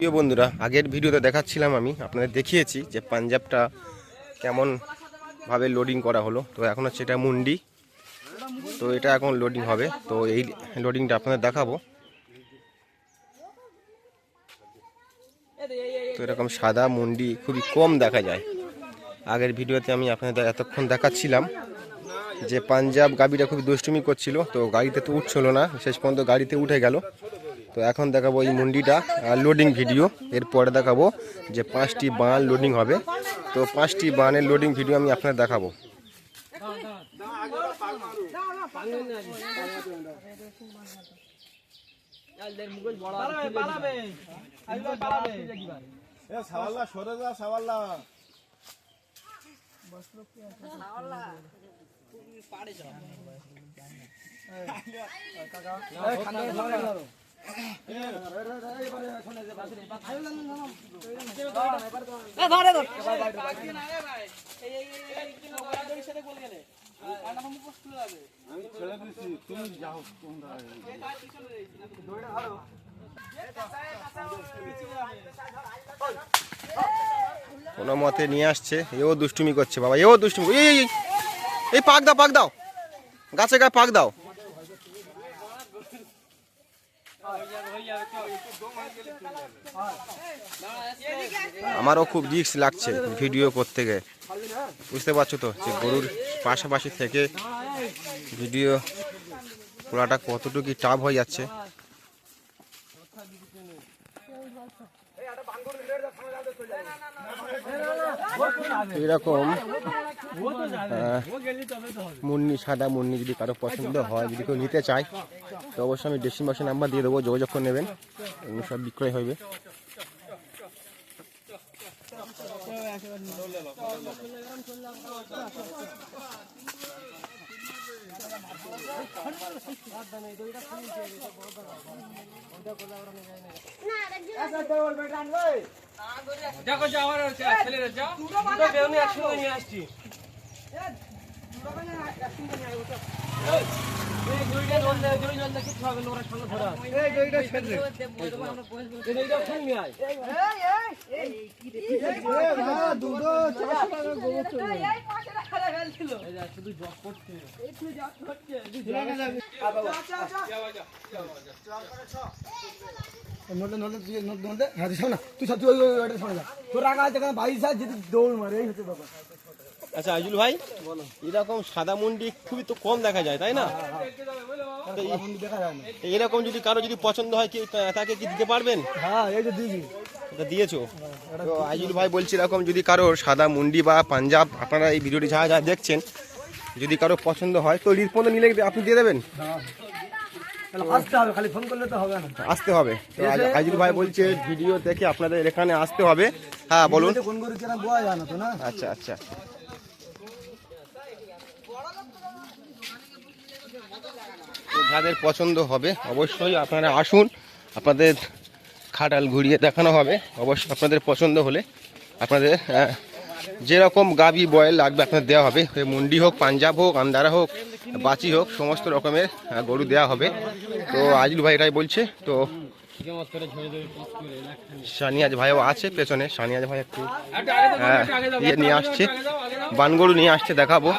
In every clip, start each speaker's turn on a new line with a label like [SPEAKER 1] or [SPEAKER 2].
[SPEAKER 1] প্রিয় বন্ধুরা, আগের ভিডিওতে দেখাচ্ছিলাম আমি, আপনাদের দেখিয়েছি যে পাঞ্জাবটা কেমন ভাবে লোডিং করা হলো। তো এখন হচ্ছে এটা মুন্ডি। তো এটা এখন লোডিং হবে। তো এই লোডিংটা আপনাদের দেখাবো। তো এরকম সাদা মুন্ডি খুবই কম দেখা যায়। আগের ভিডিওতে আমি আপনাদের এতক্ষণ দেখাচ্ছিলাম যে পাঞ্জাব গাড়িটা খুবই দুষ্টুমি করছিল। তো গাড়িতে তো উঠছিল না। শেষ পর্যন্ত গাড়িতে উঠে গেল। তো এখন দেখাবো এই মুন্ডিটা লোডিং ভিডিও এরপরে দেখাবো যে পাঁচটি বান লোডিং হবে। তো পাঁচটি বানের লোডিং ভিডিও আমি আপনাদের দেখাবো।
[SPEAKER 2] আমি ছেড়ে তুমি যাও
[SPEAKER 1] কোনো মতে নিয়ে আসছে, এও দুষ্টুমি করছে বাবা, এও দুষ্টুমি, এই পাক দাও পাক দাও গাছে গায়ে পাক দাও। আমারও খুব রিস্ক লাগছে ভিডিও করতে গিয়ে বুঝতে পারছ তো যে গরুর পাশাপাশি থেকে ভিডিও খোলাটা কতটুকু টাফ হয়ে যাচ্ছে। এরকম মুন্নি সাদা মুন্নি যদি কারও পছন্দ হয় যদি কেউ নিতে চায় তো অবশ্যই আমি ডেসিং বক্সের নাম্বার দিয়ে দেবো যোগাযোগ করে নেবেন এগুলো সব বিক্রয় হবে।
[SPEAKER 3] দেখো যাও আর ছেলেরা যাও দুটো বেউনি একসঙ্গে নিয়ে আসছি।
[SPEAKER 2] তুই হ্যাঁ তুই ওই ওই রাগা আছে বাইশ যদি দৌড় মারে এই হচ্ছে ব্যাপার
[SPEAKER 1] আচ্ছা আজুল ভাই এরকম সাদা মুন্ডি খুবই তো কম দেখা যায় তাই না?
[SPEAKER 2] যায় না।
[SPEAKER 1] তো এরকম যদি কারও যদি পছন্দ হয় কি তাকে কি দিতে পারবেন?
[SPEAKER 2] হ্যাঁ এই যে
[SPEAKER 1] এটা দিয়েছ? তো আইজুল ভাই বলছি এরকম যদি কারও সাদা মুন্ডি বা পাঞ্জাব আপনারা এই ভিডিওটি যা যা দেখছেন যদি কারও পছন্দ হয় তো পর্যন্ত নিলে আপনি দিয়ে দেবেন?
[SPEAKER 2] আসতে হবে খালি ফোন করলে তো হবে না।
[SPEAKER 1] আসতে হবে। তো আজ- আইজুল ভাই বলছে ভিডিও দেখে আপনাদের এখানে আসতে হবে। হ্যাঁ বলুন। আচ্ছা আচ্ছা। যাদের পছন্দ হবে, অবশ্যই আপনারা আসুন, আপনাদের খাটাল ঘুরিয়ে দেখানো হবে। অবশ্যই আপনাদের পছন্দ হলে আপনাদের যেরকম গাবি বয়েল লাগবে আপনাদের দেওয়া হবে। মুন্ডি হোক, পাঞ্জাব হোক আন্দারা হোক, বাচি হোক, সমস্ত রকমের গরু দেওয়া হবে। তো আজুল ভাই এটাই বলছে, তো সানিয়াজ ভাইও আছে পেছনে। সানিয়াজ ভাই একটু হ্যাঁ ইয়ে নিয়ে আসছে। বানগরু নিয়ে আসছে, দেখাবো।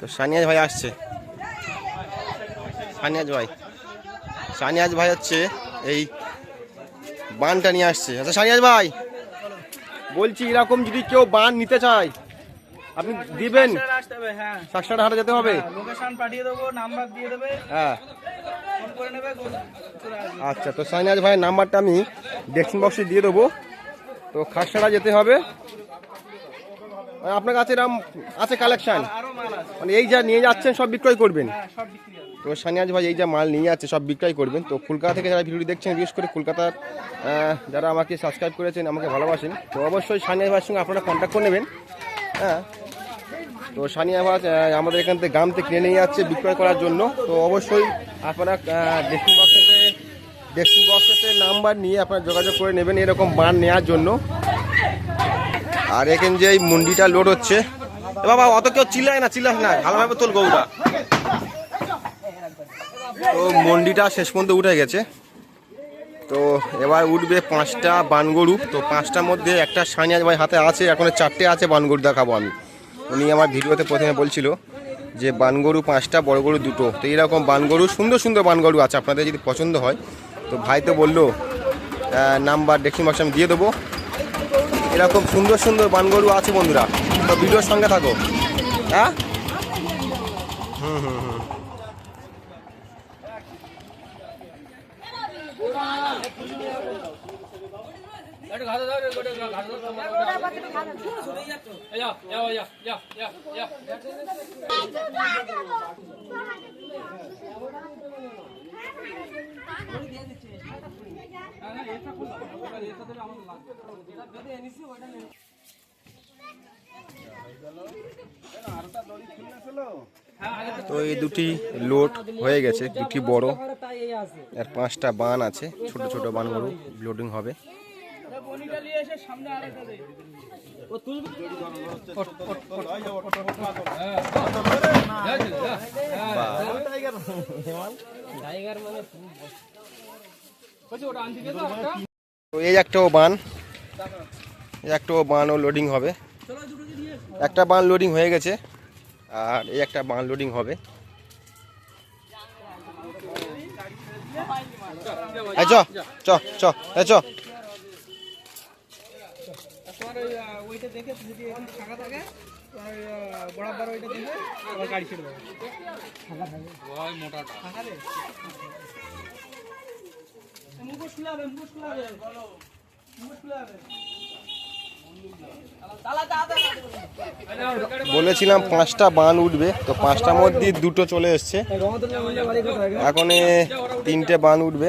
[SPEAKER 1] তো সানিয়াজ ভাই আসছে। সানিয়াজ ভাই। সানিয়াজ ভাই হচ্ছে এই বানটা নিয়ে আসছে। আচ্ছা সানিয়াজ ভাই। বলছি এরকম যদি কেউ বান নিতে চায় আপনি দিবেন?
[SPEAKER 4] হবে হ্যাঁ।
[SPEAKER 1] সাকসাটা হাটে যেতে হবে?
[SPEAKER 4] লোকেশন পাঠিয়ে দেবো নাম্বার দিয়ে দেবে।
[SPEAKER 1] হ্যাঁ। আচ্ছা তো সাইনাজ ভাইয়ের নাম্বারটা আমি ডেস্কিং বক্সে দিয়ে দেবো। তো খাকসাড়া যেতে হবে। আপনার কাছে এরম আছে কালেকশন
[SPEAKER 4] আছে।
[SPEAKER 1] মানে এই যা নিয়ে যাচ্ছেন সব বিক্রয় করবেন?
[SPEAKER 4] হ্যাঁ
[SPEAKER 1] তো সানিয়াজ ভাই এই যা মাল নিয়ে যাচ্ছে সব বিক্রয় করবেন। তো কলকাতা থেকে যারা ভিডিওটি দেখছেন বিশেষ করে কলকাতার যারা আমাকে সাবস্ক্রাইব করেছেন আমাকে ভালোবাসেন তো অবশ্যই সানিয়াজ ভাইয়ের সঙ্গে আপনারা কন্ট্যাক্ট করে নেবেন। হ্যাঁ তো সানিয়া আহ, আমাদের এখান থেকে গ্রাম থেকে কিনে নিয়ে যাচ্ছে বিক্রয় করার জন্য। তো অবশ্যই আপনারা ডেস্কিং বক্সেতে ডেস্কিং বক্সেতে নাম্বার নিয়ে আপনারা যোগাযোগ করে নেবেন এরকম বান নেওয়ার জন্য। আর এখানে যে এই মুন্ডিটা লোড হচ্ছে। বাবা অত কেউ চিল্লায় না চিল্লাস না ভালোভাবে তোল গৌরা তো মন্ডিটা শেষ পর্যন্ত উঠে গেছে। তো এবার উঠবে পাঁচটা বানগরু। তো পাঁচটার মধ্যে একটা সানিয়াজ ভাই হাতে আছে এখন চারটে আছে বানগরু দেখাবো আমি। উনি আমার ভিডিওতে প্রথমে বলছিল যে বানগরু পাঁচটা বড় গরু দুটো। তো এইরকম বানগরু, সুন্দর সুন্দর বানগরু আছে, আপনাদের যদি পছন্দ হয়। তো ভাই তো বলল নাম্বার ডেক্সিং বক্স আমি দিয়ে দেবো। এরকম সুন্দর সুন্দর বানগরু আছে বন্ধুরা। তো ভিডিওর সঙ্গে থাকো। হ্যাঁ? হুম হুম হুম। তো এই দুটি লোড হয়ে গেছে, দুটি বড়, আর পাঁচটা বান আছে, ছোট ছোট বানগুলো লোডিং হবে। এই বান। লোডিং হবে। একটা বান লোডিং হয়ে গেছে, আর এই একটা বান লোডিং হবে। চ চ চ চ।
[SPEAKER 4] ওইটা দেখে যদি ফাঁকা থাকে তোমার ওই, আহ, বরাবর ওইটা দেখে আবার গাড়ি ছেড়ে দেবে। ফাঁকা রে। মুখোশ খুলে হবে মুখোশ খুলে হবে। মুখোশ খুলে হবে।
[SPEAKER 1] বলেছিলাম পাঁচটা বান উঠবে তো পাঁচটার মধ্যে দুটো চলে এসছে। এখন তিনটে বান
[SPEAKER 2] গো?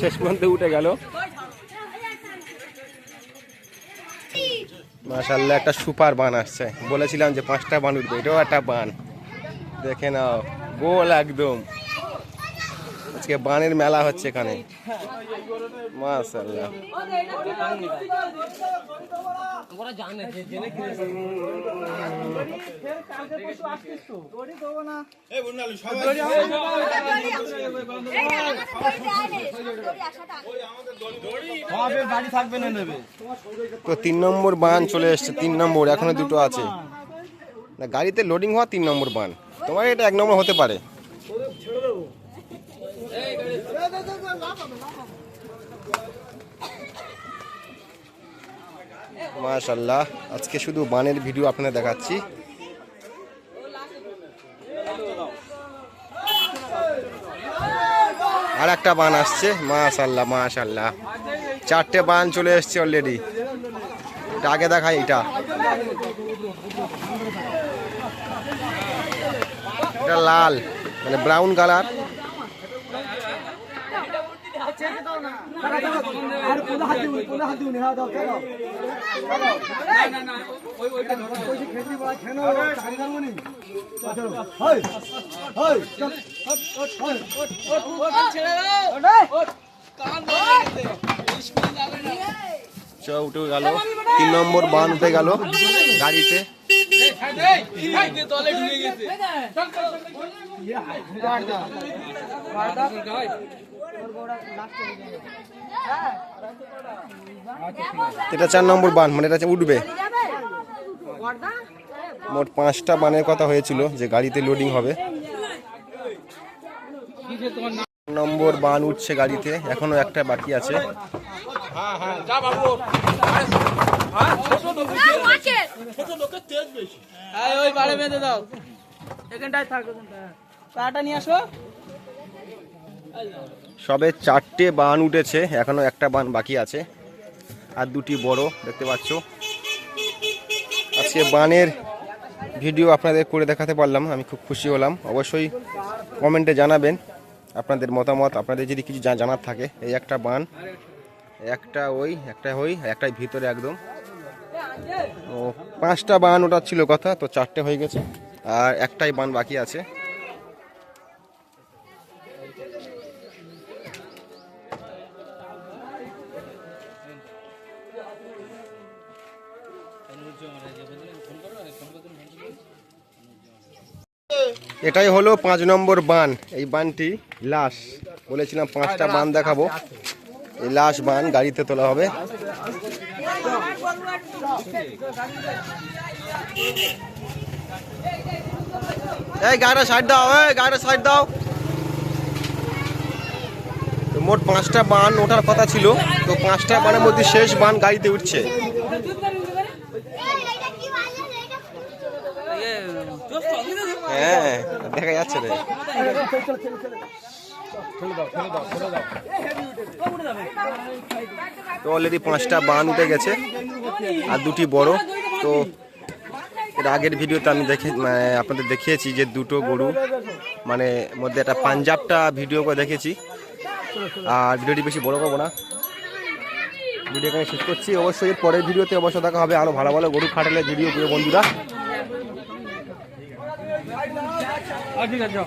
[SPEAKER 1] শেষ পর্যন্ত উঠে গেল। মাশাল্লাহ একটা সুপার বান আসছে। বলেছিলাম যে পাঁচটা বান উঠবে, এটাও একটা বান। দেখে নাও, গোল একদম। আজকে বানের মেলা হচ্ছে এখানে। তো তিন নম্বর বান চলে এসছে, তিন নম্বর, এখনও দুটো আছে। গাড়িতে লোডিং হওয়া তিন নম্বর বান। তোমার এটা এক নম্বর হতে পারে। মাশাল্লাহ আজকে শুধু বানের ভিডিও আপনাদের দেখাচ্ছি। আর একটা বান আসছে মাশাল্লাহ মাশাল্লাহ চারটে বান চলে এসছে অলরেডি আগে দেখাই, এটা। এটা লাল মানে ব্রাউন কালার
[SPEAKER 2] আর কোথা হাত দিবি কোথা হাত দিবি হ্যাঁ দাও দাও কইছে খেতে বলা কেন চাকরি করব নি চলো হাই হাই চল হট হট হাই হট হট হট
[SPEAKER 1] চ উঠে গেল তিন নম্বর বান উঠে গেল গাড়িতে এটা চার নম্বর বান মানে এটা উঠবে। মোট পাঁচটা বানের কথা হয়েছিল যে গাড়িতে লোডিং হবে। নম্বর বান উঠছে গাড়িতে, এখনও একটা বাকি আছে।
[SPEAKER 3] নিয়ে আসো।
[SPEAKER 1] সবে চারটে বান উঠেছে, এখনও একটা বান বাকি আছে, আর দুটি বড়, দেখতে পাচ্ছ। আজকে বানের ভিডিও আপনাদের করে দেখাতে পারলাম, আমি খুব খুশি হলাম। অবশ্যই কমেন্টে জানাবেন আপনাদের মতামত, আপনাদের যদি কিছু জানার থাকে, এই একটা বান, একটা ওই একটা ওই একটাই ভিতরে একদম। ও, পাঁচটা বান ওটা ছিল কথা, তো চারটে হয়ে গেছে, আর একটাই বান বাকি আছে। এটাই হলো পাঁচ নম্বর বান। এই বানটি লাশ, বলেছিলাম পাঁচটা বান দেখাবো। এই লাশ বান গাড়িতে তোলা হবে। এই সাইড দাও, এই সাইড দাও। মোট পাঁচটা বান ওঠার কথা ছিল। তো পাঁচটা বানের মধ্যে শেষ বান গাড়িতে উঠছে। হ্যাঁ দেখা যাচ্ছে রে। তো অলরেডি পাঁচটা বান উঠে গেছে, আর দুটি বড়। তো এর আগের ভিডিওতে আমি দেখে মানে আপনাদের দেখিয়েছি যে দুটো গরু মানে মধ্যে একটা পাঞ্জাবটা ভিডিও করে দেখেছি আর ভিডিওটি বেশি বড় করব না। ভিডিও এখানে শেষ করছি। অবশ্যই পরের ভিডিওতে অবশ্যই দেখা হবে আরও ভালো ভালো গরু খাটালে ভিডিও প্রিয় বন্ধুরা।
[SPEAKER 3] ঠিক আছে